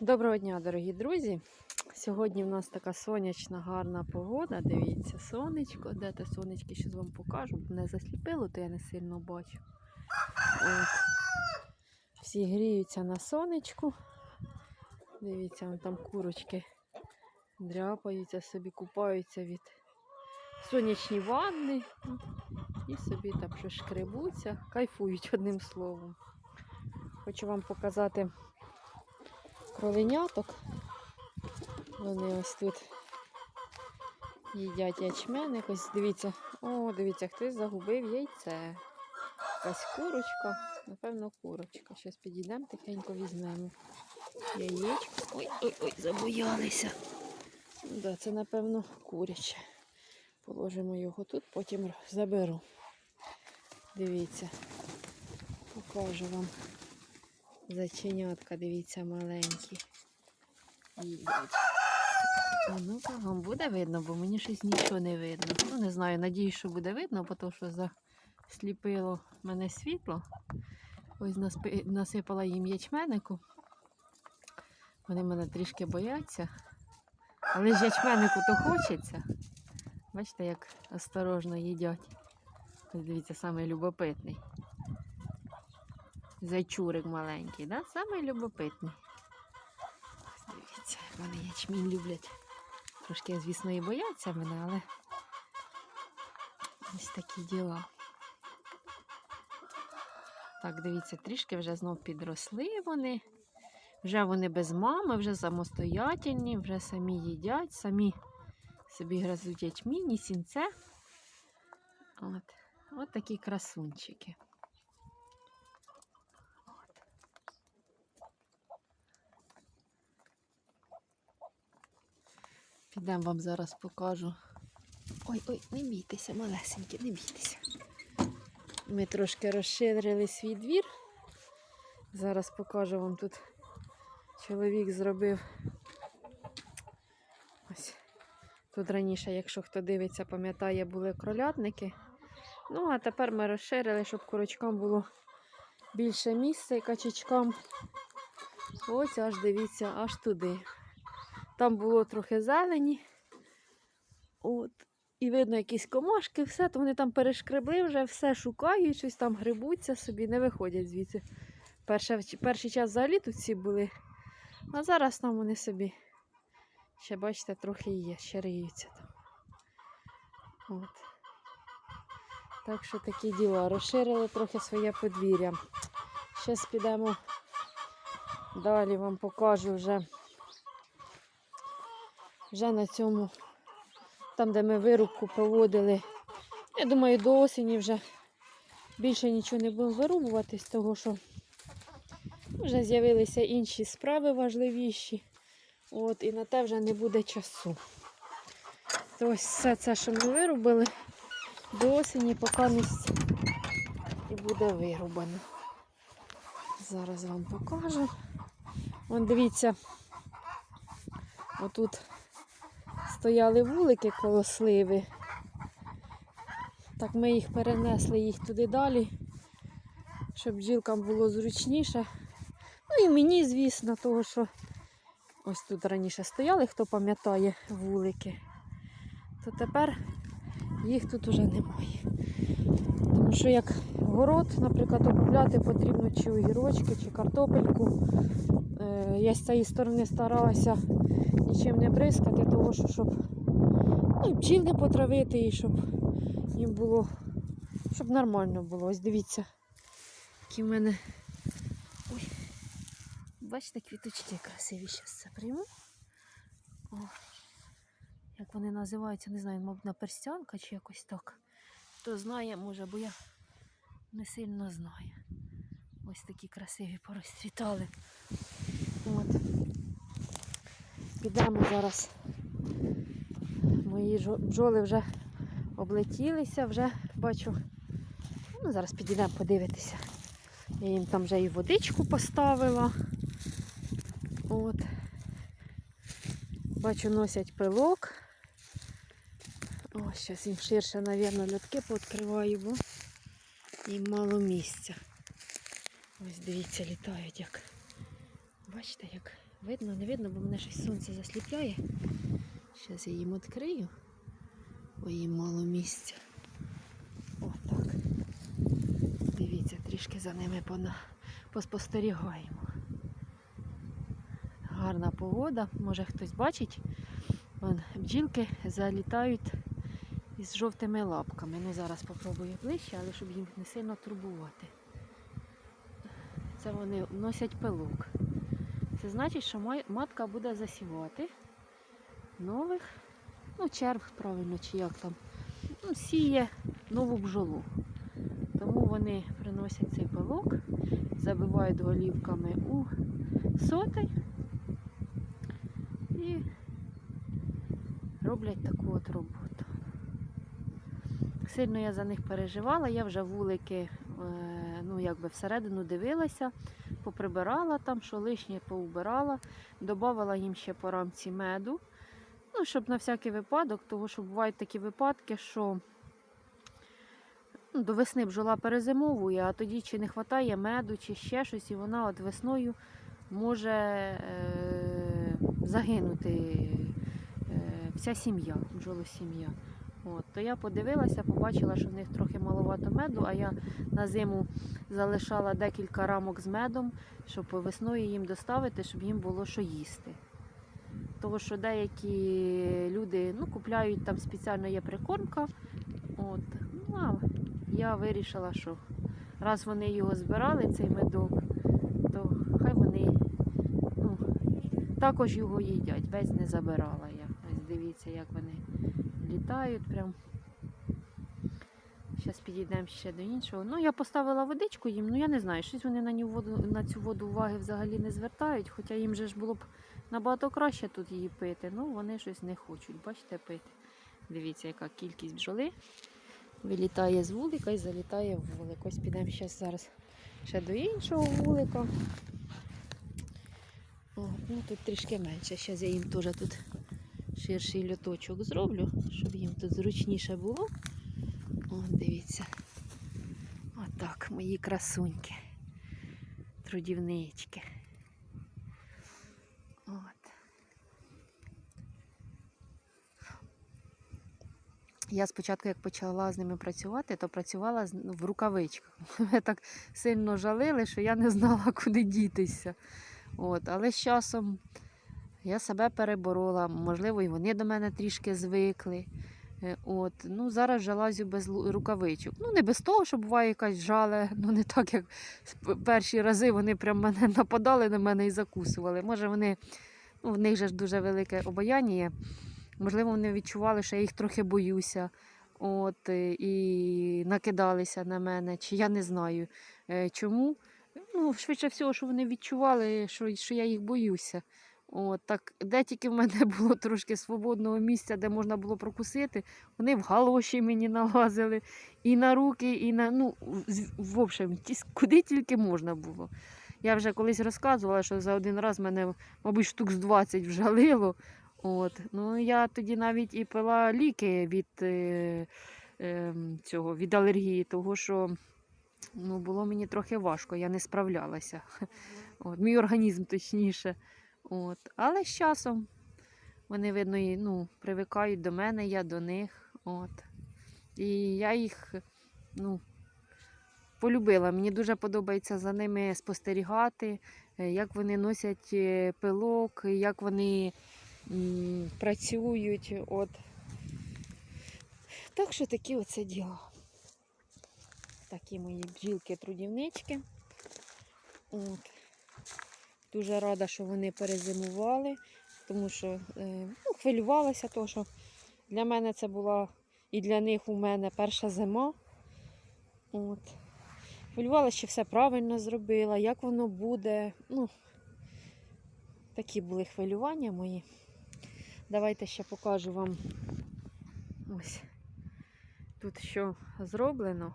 Доброго дня, дорогі друзі. Сьогодні в нас така сонячна, гарна погода. Дивіться, сонечко. Де те сонечки, щось вам покажу. Не засліпило, то я не сильно бачу. От. Всі гріються на сонечку. Дивіться, там курочки дряпаються собі, купаються від сонячні ванни. І собі там щось шкребуться, кайфують одним словом. Хочу вам показати кроленяток. Вони ось тут їдять ячменник. Ось дивіться, о, дивіться, хтось загубив яйце. Якась курочка, напевно, курочка. Щось підійдемо, тихенько візьмемо. Яєчко. Ой, ой, ой, забоялися. Да, це, напевно, куряче. Положимо його тут, потім заберу. Ну, Дивіться, покажу вам. Заченятка, дивіться, маленькі. А ну-ка, вам буде видно, бо мені щось нічого не видно. Ну, не знаю, надіюсь, що буде видно, бо то, що засліпило мене світло. Ось насипала їм ячменику. Вони мене трішки бояться. Але ж ячменику то хочеться. Бачите, як осторожно їдять. Дивіться, самий любопитний. Зайчурик маленький, да? Самий любопитний. Дивіться, вони ячмінь люблять. Трошки, звісно, і бояться мене, але ось такі діла. Так, дивіться, трішки вже знов підросли вони. Вже вони без мами, вже самостоятельні, вже самі їдять, самі собі гризуть ячмінь і сінце. От. От такі красунчики. Підемо вам зараз покажу. Ой, ой, не бійтеся, малесенькі, не бійтеся. Ми трошки розширили свій двір. Зараз покажу вам тут. Чоловік зробив. Ось. Тут раніше, якщо хто дивиться, пам'ятає, були кролятники. Ну, а тепер ми розширили, щоб курочкам було більше місця і качечкам. Ось аж дивіться, аж туди. Там було трохи зелені. От. І видно якісь комашки, все, то вони там перешкребли вже, все шукають, щось там грибуться собі, не виходять звідси. Перше, перший час взагалі тут всі були. А зараз там вони собі. Ще бачите, трохи є, ще риються там. От. Так що такі діла. Розширили трохи своє подвір'я. Зараз підемо далі вам покажу вже. Вже на цьому, там, де ми вирубку проводили. Я думаю, до осені вже більше нічого не будемо вирубувати, з того, що вже з'явилися інші справи важливіші. От, і на те вже не буде часу. То ось все це, що ми вирубили, до осені поки місць і буде вирубано. Зараз вам покажу. Вон дивіться, отут стояли вулики коло сливи. Так ми їх перенесли їх туди далі, щоб бджілкам було зручніше. Ну і мені, звісно, того, що ось тут раніше стояли, хто пам'ятає вулики, то тепер їх тут уже немає. Тому що як город, наприклад, обробляти потрібно чи огірочки, чи картопельку. Е, Я з цієї сторони старалася нічим не бризкати, тому що щоб ну, бджіл не потравити, і щоб їм було, щоб нормально було. Ось дивіться, які в мене. Ой. Бачите, квіточки красиві. Зараз це прийму. О, як вони називаються, не знаю, мабуть, наперстянка чи якось так. Хто знає, може, бо я не сильно знаю. Ось такі красиві порозцвітали. От. Підемо зараз. Мої бджоли вже облетілися, вже бачу. Ну, зараз підійдемо подивитися. Я їм там вже і водичку поставила. От. Бачу, носять пилок. О, зараз їм ширше, мабуть, льотки пооткриваю, бо їм мало місця. Ось дивіться, літають як. Бачите, як Видно, не видно, бо мене щось сонце засліпляє. Зараз я їм відкрию. Бо їм мало місця. Отак. Дивіться, трішки за ними поспостерігаємо. Гарна погода, може хтось бачить. Вон, бджілки залітають із жовтими лапками. Ну зараз попробую ближче, але щоб їм не сильно турбувати. Це вони носять пилок. Це значить, що матка буде засівати нових, ну, черв правильно, чи як там, ну, сіє нову бджолу. Тому вони приносять цей пилок, забивають голівками у сотий і роблять таку от роботу. Сильно я за них переживала, я вже вулики е, ну, якби всередину дивилася, поприбирала там, що лишнє поубирала, додавала їм ще по рамці меду. Ну, щоб на всякий випадок, тому що бувають такі випадки, що ну, до весни бджола перезимовує, а тоді чи не вистачає меду, чи ще щось, і вона от весною може е- загинути е- вся сім'я, бджолосім'я. От, то я подивилася, побачила, що в них трохи маловато меду, а я на зиму залишала декілька рамок з медом, щоб весною їм доставити, щоб їм було що їсти. Тому що деякі люди ну, купляють там спеціально є прикормка. От. Ну, а я вирішила, що раз вони його збирали, цей медок, то хай вони ну, також його їдять. Весь не забирала я. Ось дивіться, як вони літають прям. Зараз підійдемо ще до іншого. Ну, я поставила водичку їм, ну я не знаю, щось вони на, ню воду, на цю воду уваги взагалі не звертають, хоча їм же ж було б набагато краще тут її пити. Ну, вони щось не хочуть, бачите, пити. Дивіться, яка кількість бджоли вилітає з вулика і залітає в вулик. Ось підемо зараз, зараз ще до іншого вулика. О, ну тут трішки менше. Зараз я їм теж тут ширший льоточок зроблю, щоб їм тут зручніше було. О, дивіться. Отак, мої красуньки. Трудівнички. От. Я спочатку, як почала з ними працювати, то працювала в рукавичках. Мене так сильно жалили, що я не знала, куди дітися. От. Але з часом я себе переборола, можливо, і вони до мене трішки звикли. Е, От. Ну, зараз вже лазю без рукавичок. Ну, не без того, що буває якась жале, ну не так, як перші рази вони прям мене нападали на мене і закусували. Може, вони, ну, в них же ж дуже велике обаяння. є. Можливо, вони відчували, що я їх трохи боюся. От, е, і накидалися на мене, чи я не знаю е, чому. Ну, швидше всього, що вони відчували, що, що я їх боюся. От, так, де тільки в мене було трошки свободного місця, де можна було прокусити, вони в галоші мені налазили, і на руки, і на. Ну, в общем, куди тільки можна було. Я вже колись розказувала, що за один раз мене, мабуть, штук з 20 вжалило. От. Ну, я тоді навіть і пила ліки від, е, е, цього, від алергії, того що ну, було мені трохи важко, я не справлялася. От, мій організм точніше. От. Але з часом вони, видно, і, ну, привикають до мене, я до них. От. І я їх ну, полюбила. Мені дуже подобається за ними спостерігати, е, як вони носять е, пилок, як вони м, працюють. От. Так що такі оце діло. Такі мої бджілки-трудівнички. От. Дуже рада, що вони перезимували, тому що е, ну, хвилювалася, тому що для мене це була і для них у мене перша зима. От. Хвилювалася, що все правильно зробила, як воно буде. Ну, такі були хвилювання мої. Давайте ще покажу вам ось тут що зроблено.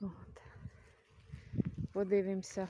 От. Подивимося.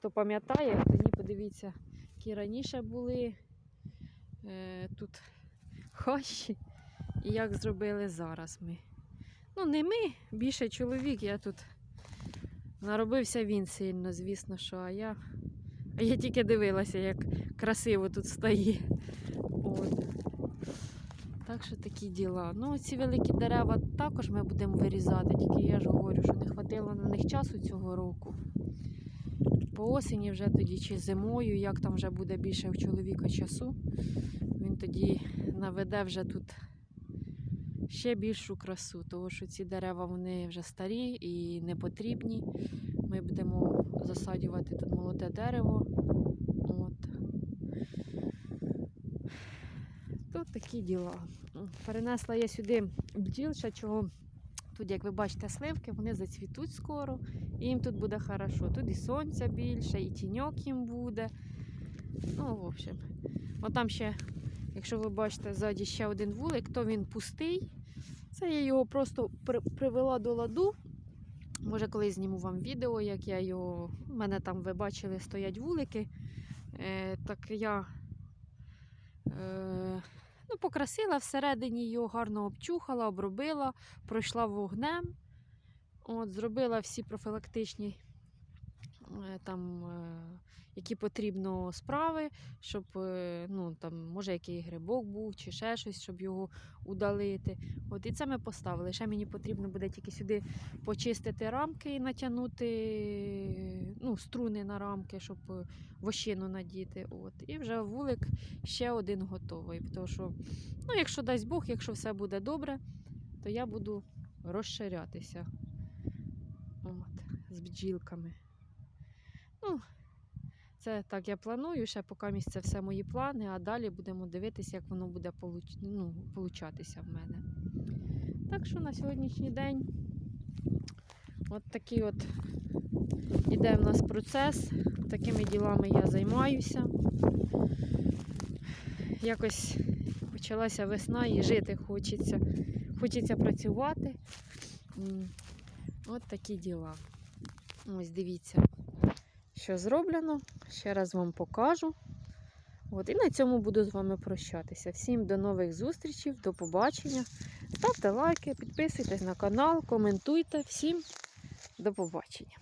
Хто пам'ятає, тоді подивіться, які раніше були е, тут хащі і як зробили зараз ми. Ну, не ми, більше чоловік, я тут наробився він сильно, звісно, що, а я, А я тільки дивилася, як красиво тут стає. От. Так що такі діла. Ну, ці великі дерева також ми будемо вирізати, тільки я ж говорю, що не хватило на них часу цього року. По осені вже тоді чи зимою, як там вже буде більше в чоловіка часу, він тоді наведе вже тут ще більшу красу, тому що ці дерева вони вже старі і не потрібні. Ми будемо засаджувати тут молоде дерево. От. Тут такі діла. Перенесла я сюди бджіл, чого. Тут, як ви бачите, сливки, вони зацвітуть скоро, і їм тут буде хорошо. Тут і сонця більше, і тіньок їм буде. Ну, в общем. От там ще, якщо ви бачите, ззаді ще один вулик, то він пустий. Це я його просто при- привела до ладу. Може, колись зніму вам відео, як я його. У мене там ви бачили, стоять вулики. Е, так я е, ну, покрасила всередині його, гарно обчухала, обробила, пройшла вогнем. От, зробила всі профілактичні е, там, е, які потрібно справи, щоб е, ну, там, може який грибок був чи ще щось, щоб його удалити. От, і це ми поставили. Ще мені потрібно буде тільки сюди почистити рамки і натягнути ну, струни на рамки, щоб вощину надіти. От. І вже вулик ще один готовий. Тому що, ну, якщо дасть Бог, якщо все буде добре, то я буду розширятися з бджілками. Ну, це так я планую, ще поки місце все мої плани, а далі будемо дивитися, як воно буде получ... ну, получатися в мене. Так що на сьогоднішній день от такий от іде в нас процес. Такими ділами я займаюся. Якось почалася весна і жити хочеться. Хочеться працювати. От такі діла. Ось дивіться, що зроблено. Ще раз вам покажу. От, і на цьому буду з вами прощатися. Всім до нових зустрічей, до побачення. Ставте лайки, підписуйтесь на канал, коментуйте. Всім до побачення.